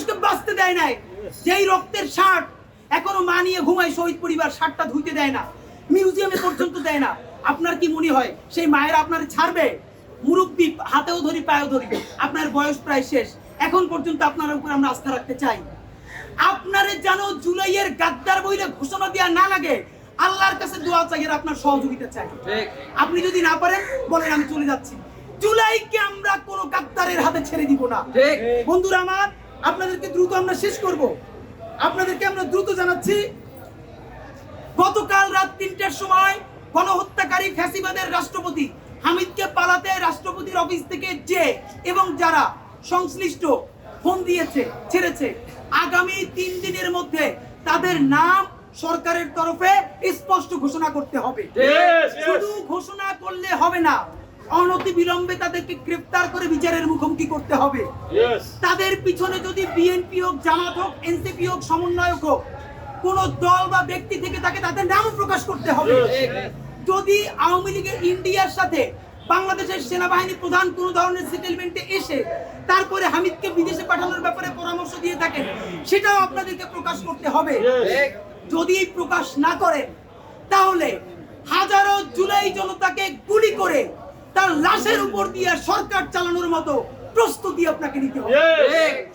মানুষকে বাঁচতে দেয় নাই। যেই রক্তের শার্ট এখনও মা নিয়ে ঘুমায় শহীদ পরিবার শার্টটা ধুইতে দেয় না। মিউজিয়ামে পর্যন্ত দেয় না। আপনার কি মনে হয় সেই মায়েরা আপনার ছাড়বে? মুরব্বী হাতেও ধরি পায়েও ধরি আপনার বয়স প্রায় শেষ। এখন পর্যন্ত আপনার উপর আমরা আস্থা রাখতে চাই। আপনারে যেন জুলাইয়ের গাদ্দার বইলে ঘোষণা দেওয়া না লাগে আল্লাহর কাছে দোয়া চাই আর আপনার সহযোগিতা চাই। আপনি যদি না পারেন বলেন আমি চলে যাচ্ছি। জুলাইকে আমরা কোনো গাদ্দারের হাতে ছেড়ে দিব না। বন্ধুরা আমার আপনাদেরকে দ্রুত আমরা শেষ করব। আপনাদেরকে আমরা দ্রুত জানাচ্ছি গতকাল রাত তিনটার সময় গণহত্যাকারী ফ্যাসিবাদের রাষ্ট্রপতি হামিদকে পালাতে রাষ্ট্রপতির অফিস থেকে যে এবং যারা সংশ্লিষ্ট ফোন দিয়েছে ছেড়েছে আগামী তিন দিনের মধ্যে তাদের নাম সরকারের তরফে স্পষ্ট ঘোষণা করতে হবে। শুধু ঘোষণা করলে হবে না। অনতি বিলম্বে তাদেরকে গ্রেফতার করে বিচারের মুখোমুখি করতে হবে। তাদের পিছনে যদি বিএনপি হোক জামাত হোক এনসিপি হোক সমন্বয়ক হোক কোন দল বা ব্যক্তি থেকে তাকে তাদের নাম প্রকাশ করতে হবে। যদি আওয়ামী লীগের ইন্ডিয়ার সাথে বাংলাদেশের সেনাবাহিনী প্রধান কোন ধরনের সেটেলমেন্টে এসে তারপরে হামিদকে বিদেশে পাঠানোর ব্যাপারে পরামর্শ দিয়ে থাকেন সেটাও আপনাদেরকে প্রকাশ করতে হবে। ঠিক যদি প্রকাশ না করেন তাহলে হাজারো জুলাই জনতাকে গুলি করে তার লাশের উপর দিয়ে সরকার চালানোর মতো প্রস্তুতি আপনাকে নিতে হবে। ঠিক